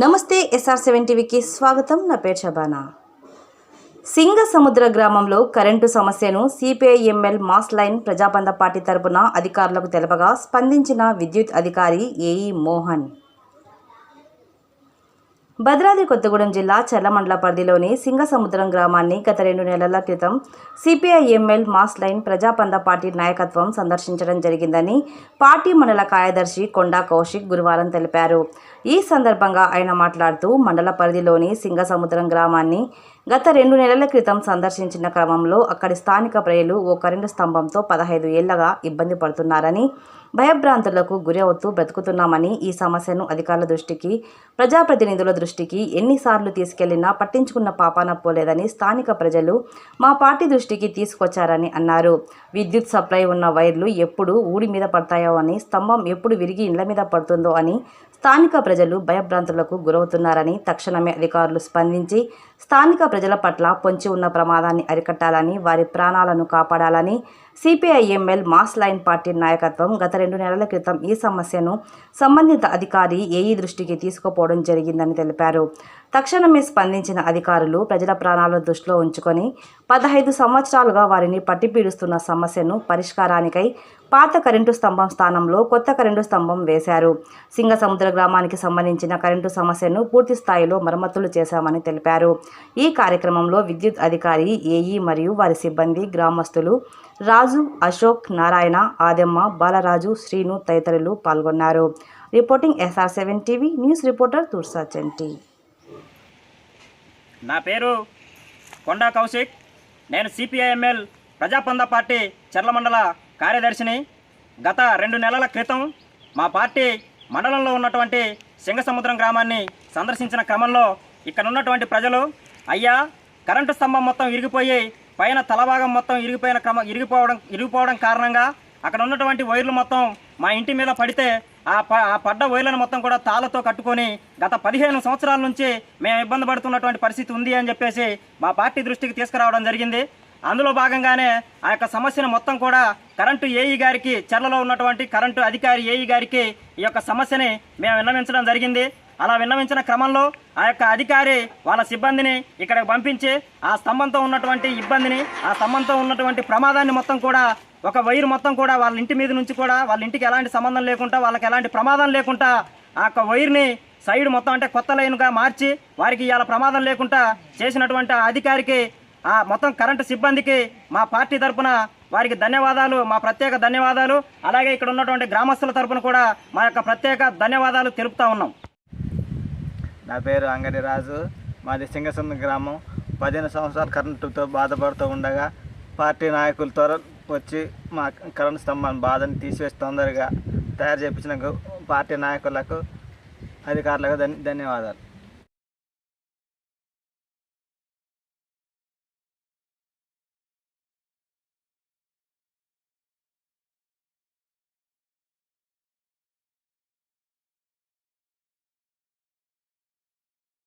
నమస్తే SR seven టీవీకి స్వాగతం. నా పేరు షబానా. సింగ సముద్ర గ్రామంలో కరెంటు సమస్యను CPIML mass line Prajabandha party తరపున అధికారులకు తెలపగా స్పందించిన విద్యుత్ అధికారి ఏఈ మోహన్. భద్రాద్రి కొత్తగూడెం జిల్లా చర్లమండల పరిధిలోని సింగసముద్రం గ్రామాన్ని గత రెండు నెలల క్రితం CPIML mass line Prajapanda party నాయకత్వం సందర్శించడం జరిగిందని పార్టీ మండల కార్యదర్శి కొండా కౌశిక్ గురువారం తెలిపారు. ఈ సందర్భంగా ఆయన మాట్లాడుతూ మండల పరిధిలోని సింగసముద్రం గ్రామాన్ని గత రెండు నెలల క్రితం సందర్శించిన క్రమంలో అక్కడి స్థానిక ప్రజలు ఓ కరెంటు స్తంభంతో పదహైదు ఏళ్ళగా ఇబ్బంది పడుతున్నారని భయభ్రాంతులకు గురి అవుతూ బ్రతుకుతున్నామని ఈ సమస్యను అధికారుల దృష్టికి ప్రజాప్రతినిధుల దృష్టికి ఎన్నిసార్లు తీసుకెళ్ళినా పట్టించుకున్న పాపాన పోలేదని స్థానిక ప్రజలు మా పార్టీ దృష్టికి తీసుకొచ్చారని అన్నారు. విద్యుత్ సప్లై ఉన్న వైర్లు ఎప్పుడు ఊడి మీద పడతాయో అని స్తంభం ఎప్పుడు విరిగి ఇండ్ల మీద పడుతుందో అని స్థానిక ప్రజలు భయభ్రాంతులకు గురవుతున్నారని తక్షణమే అధికారులు స్పందించి స్థానిక ప్రజల పట్ల పొంచి ఉన్న ప్రమాదాన్ని అరికట్టాలని వారి ప్రాణాలను కాపాడాలని సిపిఐఎంఎల్ మాస్ లైన్ పార్టీ నాయకత్వం గత రెండు నెలల క్రితం ఈ సమస్యను సంబంధిత అధికారి ఏఈ దృష్టికి తీసుకుపోవడం జరిగిందని తెలిపారు. తక్షణమే స్పందించిన అధికారులు ప్రజల ప్రాణాలను దృష్టిలో ఉంచుకొని పదహైదు సంవత్సరాలుగా వారిని పట్టిపీడుస్తున్న సమస్యను పరిష్కారానికై పాత కరెంటు స్తంభం స్థానంలో కొత్త కరెంటు స్తంభం వేశారు. సింగసముద్ర గ్రామానికి సంబంధించిన కరెంటు సమస్యను పూర్తి స్థాయిలో మరమ్మతులు చేశామని తెలిపారు. ఈ కార్యక్రమంలో విద్యుత్ అధికారి ఏఈ మరియు వారి సిబ్బంది గ్రామస్తులు రాజు అశోక్ నారాయణ ఆదెమ్మ బాలరాజు శ్రీను తదితరులు పాల్గొన్నారు. Reporting SR seven TV news reporter Tursa Chenti. నా పేరు కొండా కౌశిక్. నేను సిపిఐఎంఎల్ ప్రజాపంద పార్టీ చర్లమండల కార్యదర్శిని గత రెండు నెలల క్రితం మా పార్టీ మండలంలో ఉన్నటువంటి సింగసముద్రం గ్రామాన్ని సందర్శించిన క్రమంలో ఇక్కడ ఉన్నటువంటి ప్రజలు అయ్యా కరెంటు స్తంభం మొత్తం ఇరిగిపోయి పైన తలభాగం మొత్తం ఇరిగిపోయిన క్రమ ఇరిగిపోవడం ఇరిగిపోవడం కారణంగా అక్కడ ఉన్నటువంటి వైర్లు మొత్తం మా ఇంటి మీద పడితే ఆ ప ఆ పడ్డ వైర్లను మొత్తం కూడా తాళ్ళతో కట్టుకొని గత పదిహేను సంవత్సరాల నుంచి మేము ఇబ్బంది పడుతున్నటువంటి పరిస్థితి ఉంది అని చెప్పేసి మా పార్టీ దృష్టికి తీసుకురావడం జరిగింది. అందులో భాగంగానే ఆ యొక్క సమస్యను మొత్తం కూడా కరెంటు ఏఈ గారికి చర్లలో ఉన్నటువంటి కరెంటు అధికారి ఏఈ గారికి ఈ యొక్క సమస్యని మేము విన్నవించడం జరిగింది. అలా విన్నవించిన క్రమంలో ఆ యొక్క అధికారి వాళ్ళ సిబ్బందిని ఇక్కడికి పంపించి ఆ స్తంభంతో ఉన్నటువంటి ఇబ్బందిని ఆ స్తంభంతో ఉన్నటువంటి ప్రమాదాన్ని మొత్తం కూడా ఒక వైరు మొత్తం కూడా వాళ్ళ ఇంటి మీద నుంచి కూడా వాళ్ళ ఇంటికి ఎలాంటి సంబంధం లేకుండా వాళ్ళకి ఎలాంటి ప్రమాదం లేకుండా ఆ యొక్క వైర్ని సైడ్ మొత్తం అంటే కొత్త లైన్గా మార్చి వారికి ఇవాళ ప్రమాదం లేకుండా చేసినటువంటి అధికారికి మొత్తం కరెంటు సిబ్బందికి మా పార్టీ తరపున వారికి ధన్యవాదాలు మా ప్రత్యేక ధన్యవాదాలు. అలాగే ఇక్కడ ఉన్నటువంటి గ్రామస్తుల తరఫున కూడా మా యొక్క ప్రత్యేక ధన్యవాదాలు తెలుపుతా ఉన్నాం. నా పేరు అంగడి రాజు. మాది సింగసంద గ్రామం. పదిహేను సంవత్సరాలు కరెంటుతో బాధపడుతూ ఉండగా పార్టీ నాయకులు త్వర వచ్చి మా కరెంటు స్తంభాన్ని బాధని తీసివేసి తొందరగా తయారు చేయించిన పార్టీ నాయకులకు అధికారులకు ధన్యవాదాలు.